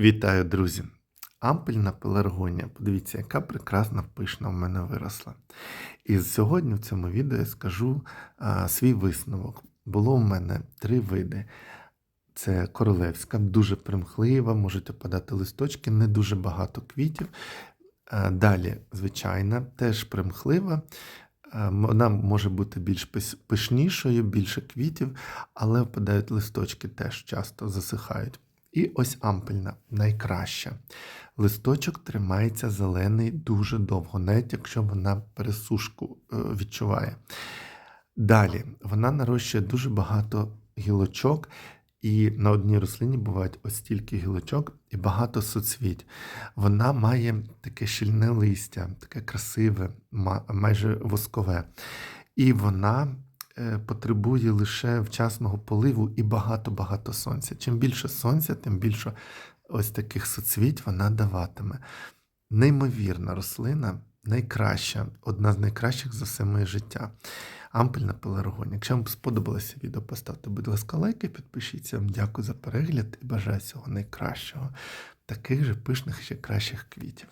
Вітаю, друзі! Ампельна пеларгонія. Подивіться, яка прекрасна пишна в мене виросла. І сьогодні в цьому відео я скажу а, свій висновок. Було в мене три види. Це королевська, дуже примхлива, можуть опадати листочки, не дуже багато квітів. А, Далі, звичайна, теж примхлива. Вона може бути більш пишнішою, більше квітів, але впадають листочки теж часто засихають. І ось ампельна, найкраща. Листочок тримається зелений дуже довго, навіть якщо вона пересушку е, відчуває. Далі вона нарощує дуже багато гілочок, і на одній рослині бувають ось стільки гілочок і багато суцвіть. Вона має таке щільне листя, таке красиве, майже воскове. І вона потребує лише вчасного поливу і багато-багато сонця. Чим більше сонця, тим більше ось таких соцвіть вона даватиме. Неймовірна рослина, найкраща, одна з найкращих за все моє життя. Ампельна пеларгонія. Якщо вам сподобалося відео, поставте, будь ласка, лайк і підпишіться. Дякую за перегляд і бажаю всього найкращого. Таких же пишних ще кращих квітів.